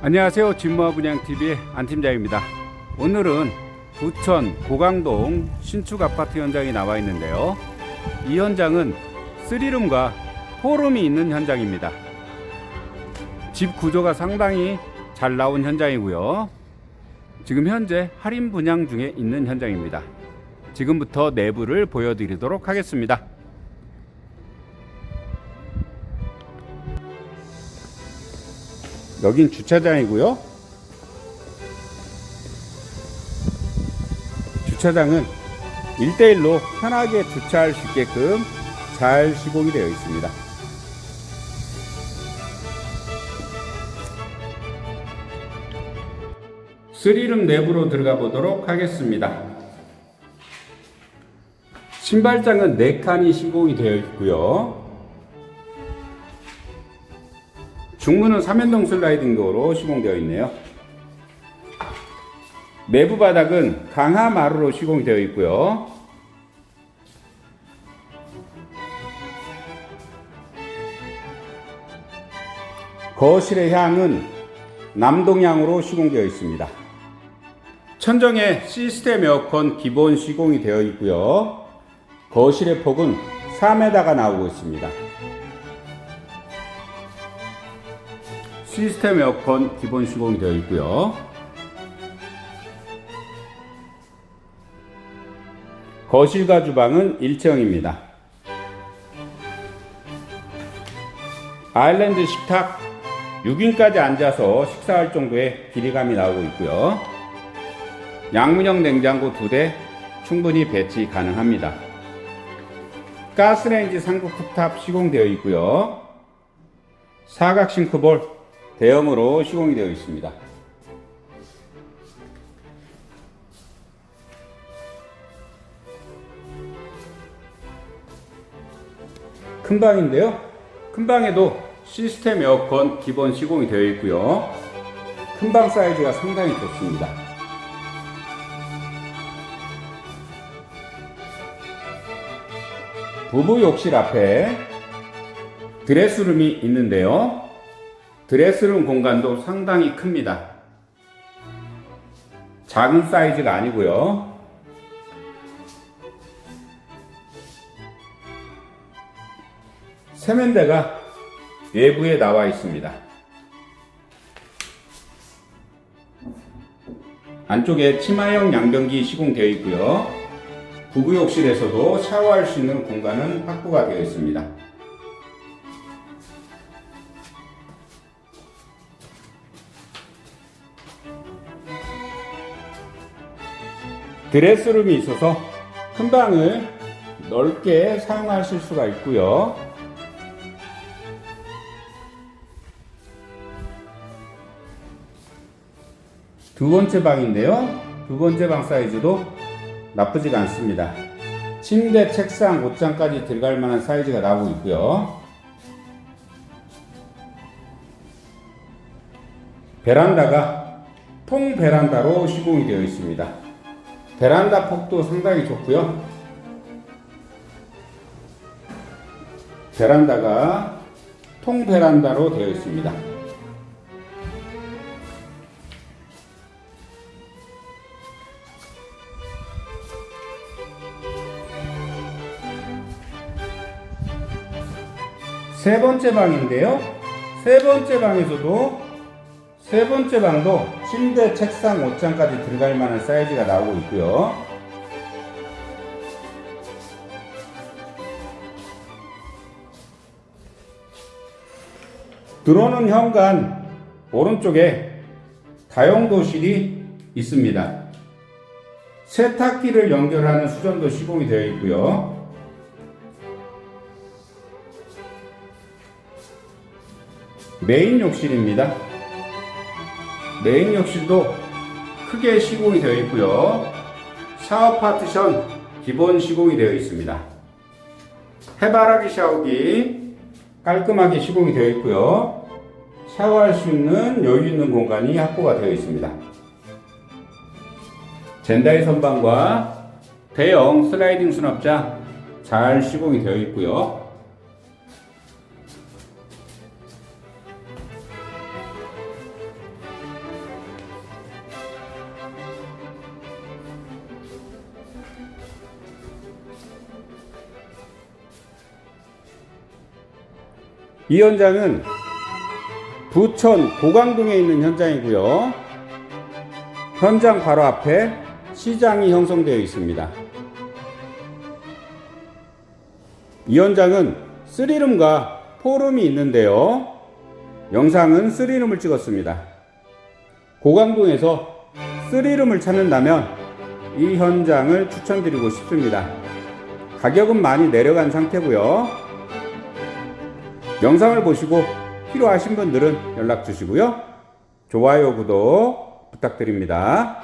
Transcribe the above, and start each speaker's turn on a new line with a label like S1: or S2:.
S1: 안녕하세요. 진모아 분양TV의 안팀장입니다. 오늘은 부천 고강동 신축 아파트 현장에 나와 있는데요. 이 현장은 3룸과 4룸이 있는 현장입니다. 집 구조가 상당히 잘 나온 현장이고요. 지금 현재 할인 분양 중에 있는 현장입니다. 지금부터 내부를 보여드리도록 하겠습니다. 여긴 주차장이고요. 주차장은 1대1로 편하게 주차할 수 있게끔 잘 시공이 되어 있습니다. 스리룸 내부로 들어가 보도록 하겠습니다. 신발장은 4칸이 시공이 되어 있고요. 중문은 3연동 슬라이딩 도어로 시공되어 있네요. 내부 바닥은 강화 마루로 시공이 되어 있고요. 거실의 향은 남동향으로 시공되어 있습니다. 천정에 시스템 에어컨 기본 시공이 되어 있고요. 거실의 폭은 4m가 나오고 있습니다. 시스템 에어컨 기본 시공이 되어 있고요. 거실과 주방은 일체형입니다. 아일랜드 식탁 6인까지 앉아서 식사할 정도의 길이감이 나오고 있고요. 양문형 냉장고 2대 충분히 배치 가능합니다. 가스레인지 상급 쿡탑 시공되어 있고요. 사각 싱크볼 대형으로 시공이 되어 있습니다. 큰 방인데요. 큰 방에도 시스템 에어컨 기본 시공이 되어 있고요. 큰 방 사이즈가 상당히 좋습니다. 부부 욕실 앞에 드레스룸이 있는데요. 드레스룸 공간도 상당히 큽니다. 작은 사이즈가 아니고요. 세면대가 외부에 나와 있습니다. 안쪽에 치마형 양변기 시공되어 있고요. 부부욕실에서도 샤워할 수 있는 공간은 확보가 되어 있습니다. 드레스룸이 있어서 큰 방을 넓게 사용하실 수가 있고요. 두 번째 방인데요. 두 번째 방 사이즈도 나쁘지가 않습니다. 침대, 책상, 옷장까지 들어갈 만한 사이즈가 나오고 있고요. 베란다가 통 베란다로 시공이 되어 있습니다. 베란다 폭도 상당히 좋고요. 베란다가 통 베란다로 되어 있습니다. 세 번째 방인데요. 세 번째 방에서도 세 번째 방도 침대, 책상, 옷장까지 들어갈 만한 사이즈가 나오고 있고요. 들어오는 현관 오른쪽에 다용도실이 있습니다. 세탁기를 연결하는 수전도 시공이 되어 있고요. 메인 욕실입니다. 메인 욕실도 크게 시공이 되어 있고요. 샤워 파티션 기본 시공이 되어 있습니다. 해바라기 샤워기 깔끔하게 시공이 되어 있고요. 샤워할 수 있는 여유 있는 공간이 확보가 되어 있습니다. 젠다이 선반과 대형 슬라이딩 수납장 잘 시공이 되어 있고요. 이 현장은 부천 고강동에 있는 현장이고요. 현장 바로 앞에 시장이 형성되어 있습니다. 이 현장은 3룸과 4룸이 있는데요. 영상은 3룸을 찍었습니다. 고강동에서 3룸을 찾는다면 이 현장을 추천드리고 싶습니다. 가격은 많이 내려간 상태고요. 영상을 보시고 필요하신 분들은 연락 주시고요. 좋아요, 구독 부탁드립니다.